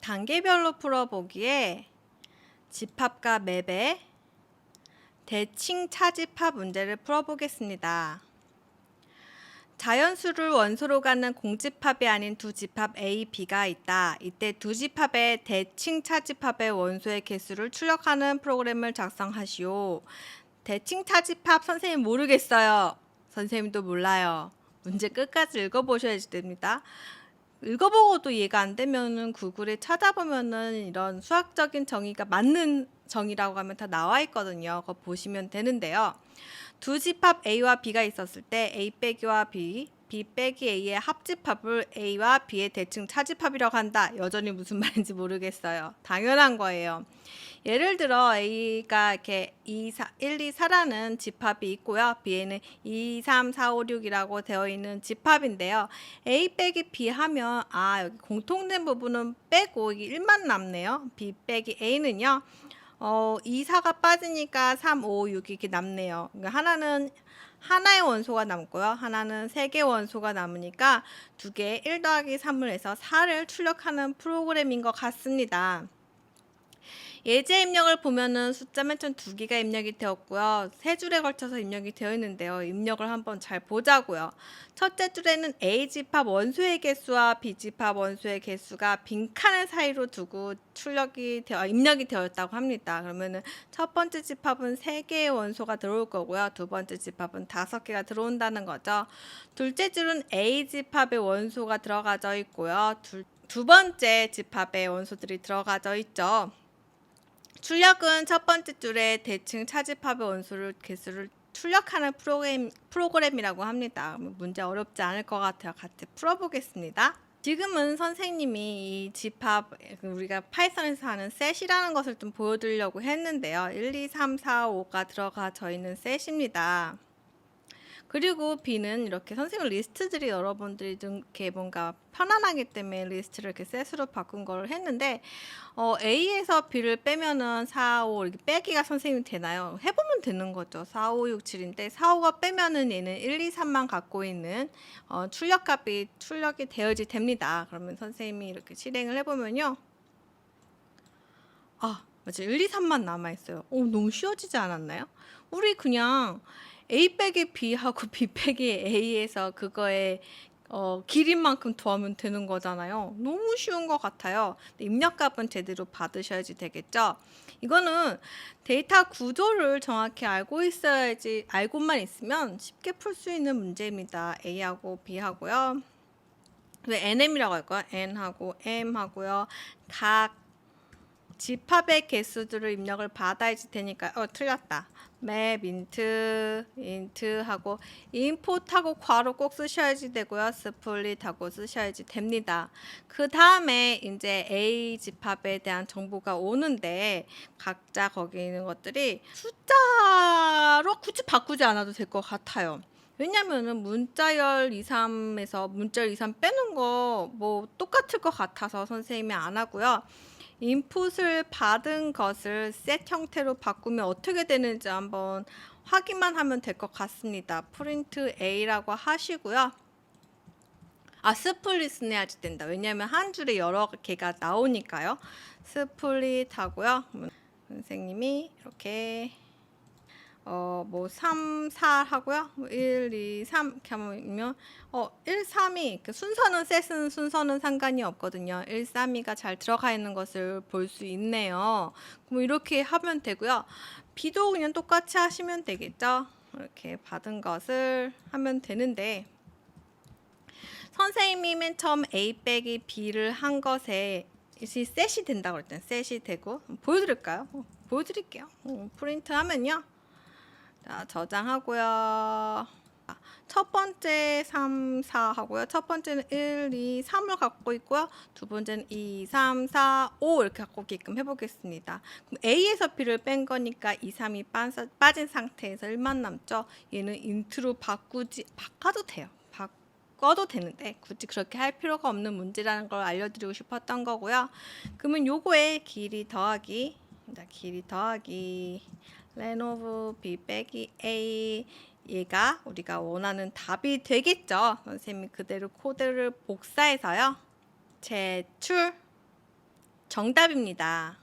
단계별로 풀어보기에 집합과 맵의 대칭 차집합 문제를 풀어보겠습니다. 자연수를 원소로 갖는 공집합이 아닌 두 집합 A, B가 있다. 이때 두 집합의 대칭 차집합의 원소의 개수를 출력하는 프로그램을 작성하시오. 대칭 차집합 선생님 모르겠어요. 선생님도 몰라요. 문제 끝까지 읽어보셔야 됩니다. 읽어보고도 이해가 안 되면은 구글에 찾아보면은 이런 수학적인 정의가 맞는 정의라고 하면 다 나와 있거든요. 그거 보시면 되는데요. 두 집합 A와 B가 있었을 때 A 빼기와 B, B 빼기 A의 합집합을 A와 B의 대칭 차집합이라고 한다. 여전히 무슨 말인지 모르겠어요. 당연한 거예요. 예를 들어 A가 이렇게 2, 4, 1, 2, 4라는 집합이 있고요. B에는 2, 3, 4, 5, 6이라고 되어 있는 집합인데요. A 빼기 B 하면 아 여기 공통된 부분은 빼고 이게 1만 남네요. B 빼기 A는요. 어, 2, 4가 빠지니까 3, 5, 6이 이렇게 남네요. 그러니까 하나는 하나의 원소가 남고요. 하나는 세 개의 원소가 남으니까 두 개, 1 더하기 3을 해서 4를 출력하는 프로그램인 것 같습니다. 예제 입력을 보면은 숫자 맨 처음 두 개가 입력이 되었고요. 세 줄에 걸쳐서 입력이 되어 있는데요. 입력을 한번 잘 보자고요. 첫째 줄에는 A 집합 원소의 개수와 B 집합 원소의 개수가 빈칸을 사이로 두고 출력이 되어 입력이 되었다고 합니다. 그러면은 첫 번째 집합은 세 개의 원소가 들어올 거고요. 두 번째 집합은 다섯 개가 들어온다는 거죠. 둘째 줄은 A 집합의 원소가 들어가져 있고요. 둘, 두 번째 집합의 원소들이 들어가져 있죠. 출력은 첫 번째 줄에 대칭 차집합의 원소를 개수를 출력하는 프로그램, 프로그램이라고 합니다. 문제 어렵지 않을 것 같아요. 같이 풀어보겠습니다. 지금은 선생님이 이 집합 우리가 파이썬에서 하는 셋이라는 것을 좀 보여드리려고 했는데요. 1, 2, 3, 4, 5가 들어가져 있는 셋입니다. 그리고 B는 이렇게 선생님 리스트들이 여러분들이 좀 이렇게 뭔가 편안하기 때문에 리스트를 이렇게 셋으로 바꾼 걸 했는데 어, A에서 B를 빼면은 4, 5 이렇게 빼기가 선생님이 되나요? 해보면 되는 거죠. 4, 5, 6, 7인데 4, 5가 빼면은 얘는 1, 2, 3만 갖고 있는 어, 출력값이 출력이 되어지 됩니다. 그러면 선생님이 이렇게 실행을 해보면요. 아, 맞아. 1, 2, 3만 남아있어요. 오, 너무 쉬워지지 않았나요? 우리 그냥 A 빼기 B하고 B 빼기 A에서 그거에 어, 길이만큼 더하면 되는 거잖아요. 너무 쉬운 것 같아요. 입력값은 제대로 받으셔야지 되겠죠. 이거는 데이터 구조를 정확히 알고 있어야지 알고만 있으면 쉽게 풀 수 있는 문제입니다. A하고 B하고요. 왜 NM이라고 할까요? N하고 M하고요. 각 집합의 개수들을 입력을 받아야 지 되니까 어 틀렸다. 맵 인트 인트 하고 임포트하고 괄호 꼭 쓰셔야지 되고요. 스플릿 하고 쓰셔야지 됩니다. 그 다음에 이제 A 집합에 대한 정보가 오는데 각자 거기 있는 것들이 숫자로 굳이 바꾸지 않아도 될 것 같아요. 왜냐면은 문자열 2, 3에서 문자열 2, 3 빼는 거 뭐 똑같을 것 같아서 선생님이 안 하고요. 인풋을 받은 것을 셋 형태로 바꾸면 어떻게 되는지 한번 확인만 하면 될 것 같습니다. 프린트 A라고 하시고요. 아, 스플릿은 해야지 된다. 왜냐하면 한 줄에 여러 개가 나오니까요. 스플릿 하고요. 선생님이 이렇게 어, 뭐 3, 4 하고요. 1, 2, 3 이렇게 하면 어, 1, 3이 그 순서는 셋은 순서는 상관이 없거든요. 1, 3, 2가 잘 들어가 있는 것을 볼 수 있네요. 그럼 이렇게 하면 되고요. B도 그냥 똑같이 하시면 되겠죠. 이렇게 받은 것을 하면 되는데 선생님이 맨 처음 A 빼기 B를 한 것에 이 셋이 된다고 그랬잖아요. 셋이 되고 보여드릴까요? 어, 보여드릴게요. 어, 프린트 하면요. 자, 저장하고요. 첫 번째 3, 4 하고요. 첫 번째는 1, 2, 3을 갖고 있고요. 두 번째는 2, 3, 4, 5 이렇게 갖고 있게끔 해보겠습니다. A에서 B를 뺀 거니까 2, 3이 빠진 상태에서 1만 남죠. 얘는 인트로 바꾸지 바꿔도 돼요. 바꿔도 되는데 굳이 그렇게 할 필요가 없는 문제라는 걸 알려드리고 싶었던 거고요. 그러면 요거의 길이 더하기 길이 더하기 레노브 빼기 A 얘가 우리가 원하는 답이 되겠죠. 선생님이 그대로 코드를 복사해서요. 제출 정답입니다.